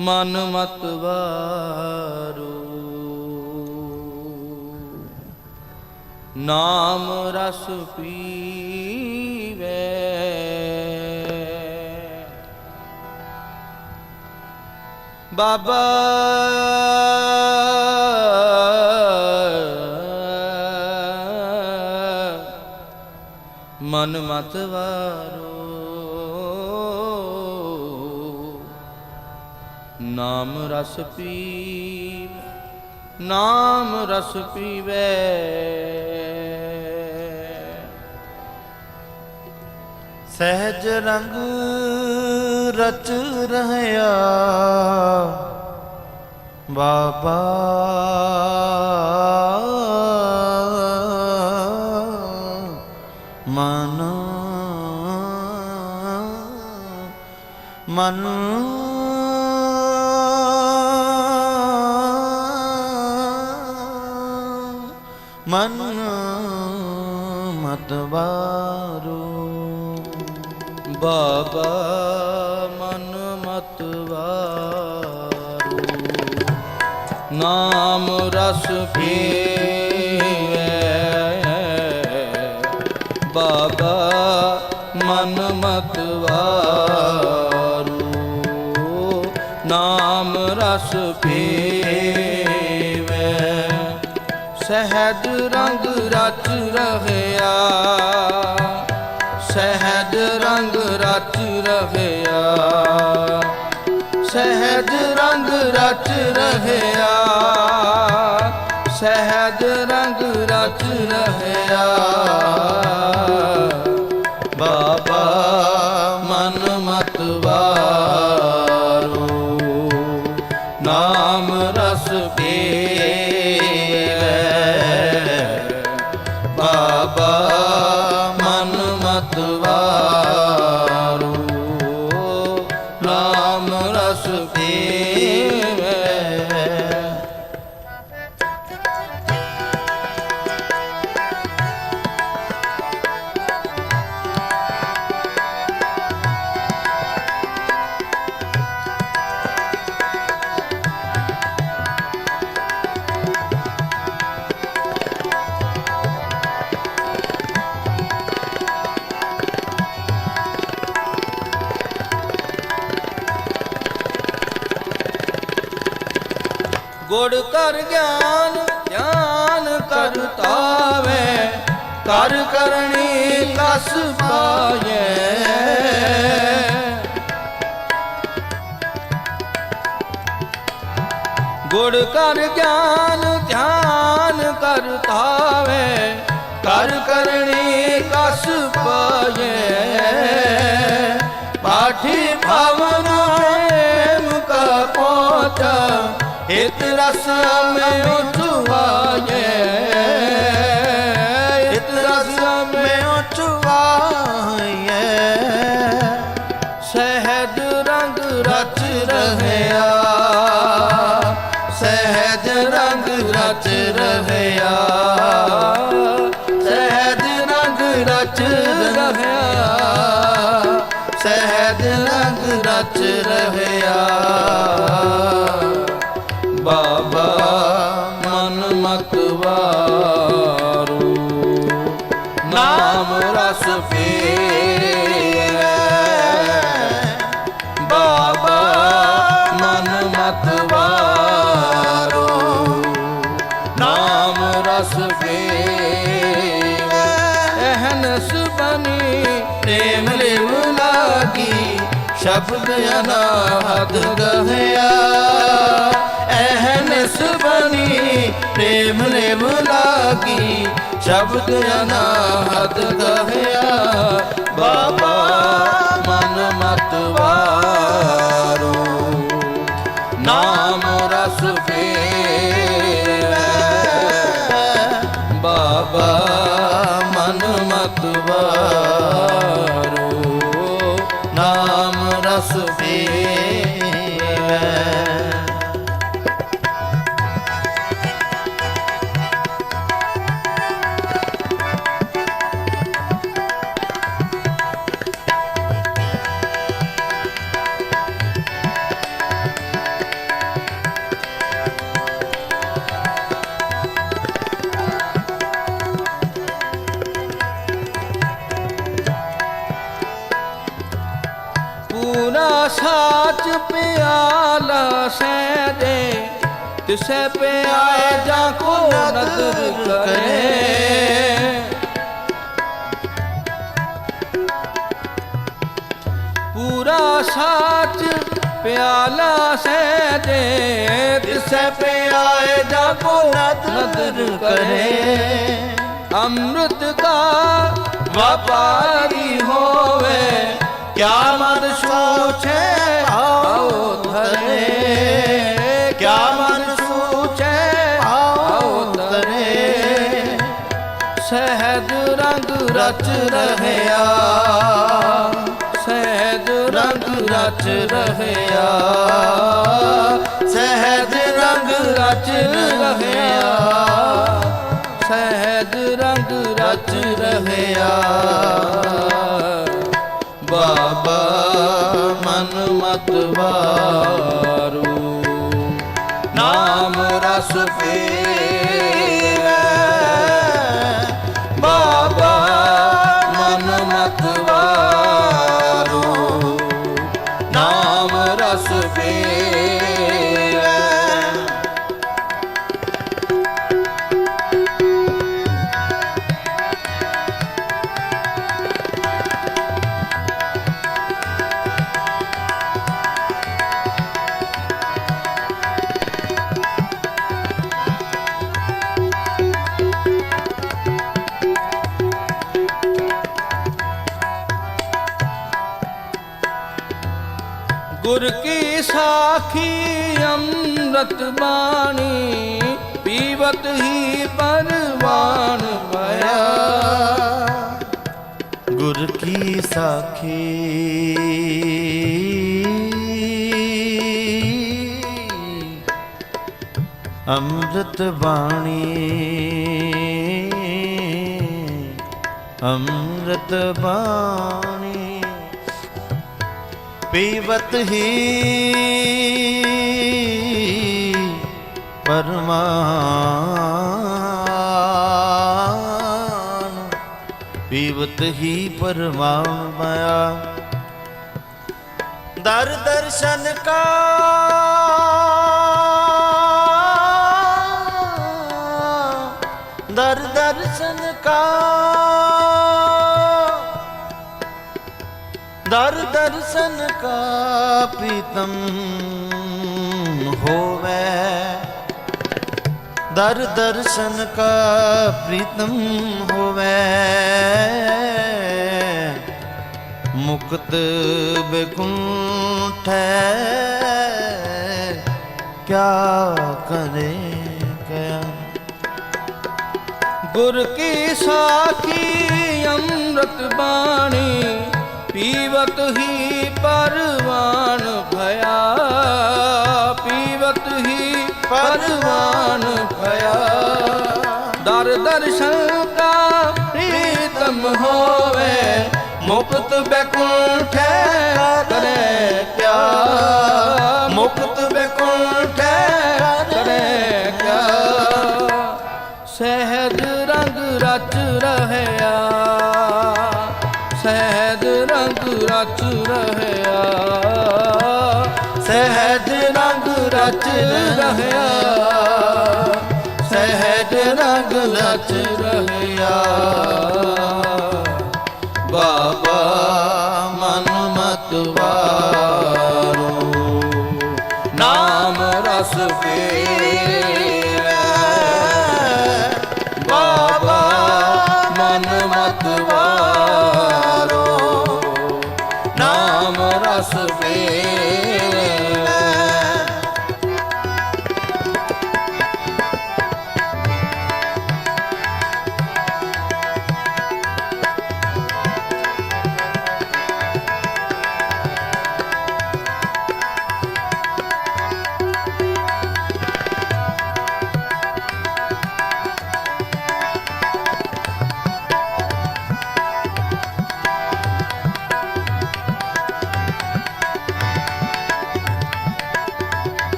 ਮਨ ਮਤ ਵਾਰੂ। ਨਾਮ ਰਸ ਪੀਵੇ। ਬਾਬਾ ਮਨ ਮਤ ਵਾਰੋ। ਨਾਮ ਰਸ ਪੀਵੇ ਨਾਮ ਰਸ ਪੀਵੇ। ਸਹਿਜ ਰੰਗ ਰਚ ਰਹਿਆ ਬਾਬਾ। ਮਨ ਮਨ ਮਨ ਮਤਵਾਰੋ ਬਾਬਾ ਮਨ ਮਤ ਨਾਮ ਰਸ ਪੀਵੇ। ਬਾਬਾ ਮਨ ਮਤ ਨਾਮ ਰਸ ਪੀਵੇ ਸਹਿਜ ਰੰਗ ਰਚ ਰਹਿਆ ਸਹਿਜ ਰੰਗ ਰਚ ਰਹਿਆ ਸਹਿਜ ਰੰਗ ਰਚ ਰਹਿਆ ਸਹਿਜ ਰੰਗ ਰਚ ਰਹਿਆ ਬਾਬਾ ਗੁੜ ਕਰ ਗਿਆਨ ਧਿਆਨ ਕਰ ਕਰ ਕਰਨੀ ਕਸ ਪਾਏ ਗੁੜ ਕਰ ਗਿਆਨ ਧਿਆਨ ਕਰ ਕਰ ਕਰਨੀ ਕਸ ਪਾਏ ਪਾਠੀ ਭਵਨ ਪ੍ਰੇਮ ਕਾ ਪਹੁੰਚਾ ਹਿਤ ਰਸ ਮੈਂ ਉਠਵਾਏ ਹਿਤ ਰਸ ਮੈਂ ਸ਼ਬਦ ਅਨਾਹਦ ਗਹਿਆ। ਅਹਨਸ ਬਨੀ ਪ੍ਰੇਮ ਲਿਵ ਲਾਗੀ ਸ਼ਬਦ ਅਨਾਹਦ ਗਹਿਆ। ਬਾਬਾ, ਮਨ ਮਤ ਵਾਰੂ। ਨਾਮ ਰਸ ਪੀਵੇ ਬਾਬਾ, ਮਨ ਮਤ ਵਾਰੂ। ਨਾਮ ਰਸ ਤਿਸੈ ਪਿਆਏ ਜਾ ਕੋ ਨਦਰ ਕਰੇ। ਪੂਰਾ ਸਾਚ ਪਿਆਲਾ ਸਹਿਜੇ ਤਿਸੈ ਪਿਆਏ ਜਾ ਕੋ ਨਦਰ ਕਰੇ। ਅੰਮ੍ਰਿਤ ਕਾ ਵਪਾਰੀ ਹੋਵੇ, ਕਿਆ ਮਨ ਸੂਛੇ ਆਓ ਧਰੇ। ਰਚ ਰਹਿਆ। ਸਹਿਜ ਰੰਗ ਰਚ ਰਹਿਆ। ਸਹਿਜ ਰੰਗ ਰਚ ਰਹਿਆ। ਸਹਿਜ ਰੰਗ ਰਚ ਰਹਿਆ। ਬਾਬਾ ਮਨ ਮਤ ਵਾਰੂ। ਨਾਮ ਰਸ ਪੀਵੇ ਗੁਰ ਕੀ ਸਾਖੀ ਅੰਮ੍ਰਿਤ ਬਾਣੀ, ਪੀਵਤ ਹੀ ਪਰਵਾਨ ਪਾਇਆ ਗੁਰ ਕੀ ਸਾਖੀ? ਅੰਮ੍ਰਿਤ ਬਾਣੀ ਅੰਮ੍ਰਿਤ ਬਾਣੀ। ਪੀਵਤ ਹੀ ਪਰਮਾਨ। ਪੀਵਤ ਹੀ ਪਰਮਾਨ ਮਾਇਆ ਦਰ ਦਰਸ਼ਨ ਕਾ ਦਰ ਦਰਸ਼ਨ ਕਾ ਪ੍ਰੀਤਮ ਹੋਵੇ। ਦਰ ਦਰਸ਼ਨ ਕਾ ਪ੍ਰੀਤਮ ਹੋਵੇ। ਮੁਕਤ ਬੇਕੁੰਠ ਕਿਆ ਕਰੇ ਕਿਆ ਗੁਰ ਕੀ ਸਾਖੀ ਅੰਮ੍ਰਿਤ ਪੀਵਤ ਹੀ ਪਰਵਾਨ ਭਇਆ, ਪੀਵਤ ਹੀ ਪਰਵਾਨ ਭਇਆ। ਦਰ ਦਰਸ਼ਨ ਕਾ ਪ੍ਰੀਤਮ ਹੋਵੇ, ਮੁਕਤ ਬੈਕੁੰਠ ਕਰੇ ਕਿਆ ਮੁਕਤ ਬੈਕੁੰਠ ਕਰੇ ਕਿਆ ਸਹਿਜ ਰੰਗ ਰਚ ਰਹਿਆ। ਰਚ ਰਹਿਆ। ਸਹਿਜ ਰੰਗ ਰਚ ਰਹਿਆ। ਸਹਿਜ ਰੰਗ ਰਚ ਰਹਿਆ। ਬਾਬਾ ਮਨ ਮਤ ਨਾਮ ਰਸ ਪੀਵੇ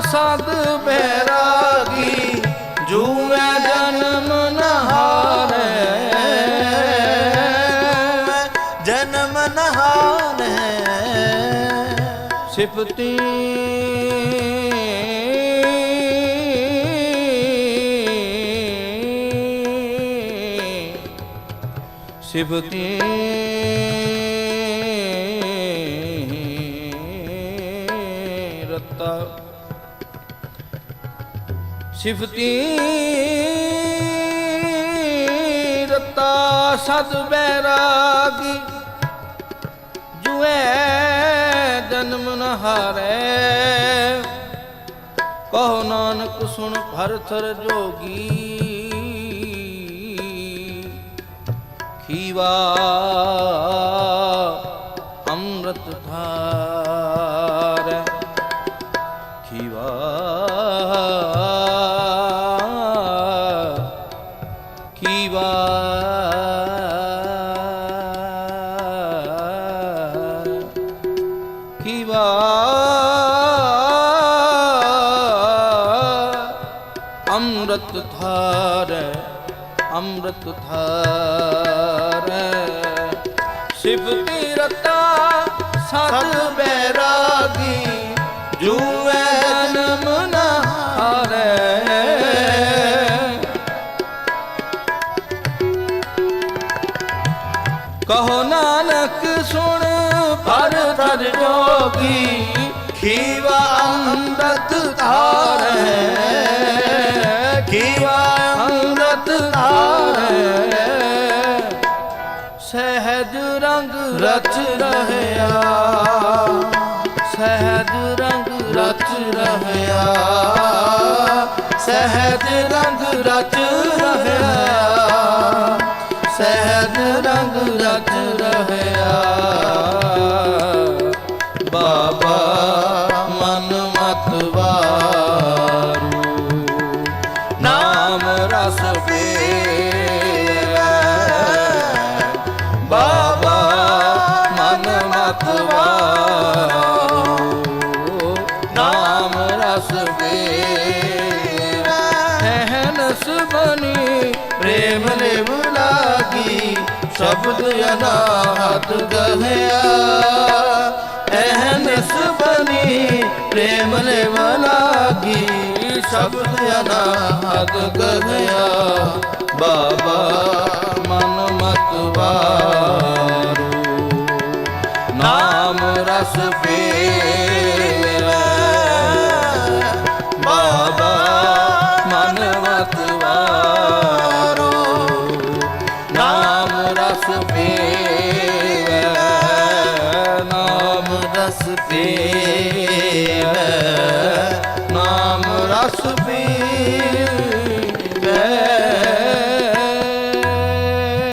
ਸਦ ਬੈਰਾਗੀ ਜੂਐ ਜਨਮ ਨਹਾਰੇ ਜਨਮ ਨਹਾਰੇ ਸਿਫਤੀ। ਸਿਫਤੀ। ਸਿਫਤੀ ਰਤਾ ਸਦ ਬੈਰਾਗੀ ਜੁਐ ਜਨਮ ਨ ਹਾਰੈ। ਕਹੋ ਨਾਨਕ ਸੁਣ ਭਰਥਰ ਜੋਗੀ। ਖੀਵਾ ਅੰਮ੍ਰਿਤ ਧਾਰੈ ਅੰਮ੍ਰਿਤ ਧਾਰੈ ਸ਼ਿਵ ਤੀਰਤਾ ਸਤ ਬੈਰਾਗੀ ਜੂਐ ਜਨਮ ਨ ਕਹੋ ਨਾਨਕ ਸੁਣ ਭਰ ਥਰ ਜੋਗੀ ਖੀਵਾ ਅੰਮ੍ਰਿਤ ਧਾਰੈ ਖੀਵਾ ਅੰਮ੍ਰਿਤ ਧਾਰੈ। ਸਹਿਜ ਰੰਗ ਰਚ ਰਹਿਆ। ਸਹਿਜ ਰੰਗ ਰਚ ਰਹਿਆ। ਸਹਿਜ ਰੰਗ ਰਚ ਰਹਿਆ। ਸਹਿਜ ਰੰਗ ਰਚ ਰਹਿਆ। ਹੈਨਸ ਬਨੀ ਪ੍ਰੇਮ ਨਿਵ ਲਾਗੀ, ਸ਼ਬਦ ਅਨਾਹਤ ਗਹਿਆ। ਐਹਨਸ ਬਨੀ ਪ੍ਰੇਮ ਨਿਵ ਲਾਗੀ, ਸ਼ਬਦ ਅਨਾਹਤ ਗਹਿਆ। ਬਾਬਾ ਮਨ ਮਤ ਵਾਰੂ, ਨਾਮ ਰਸ ਪੀਵੈ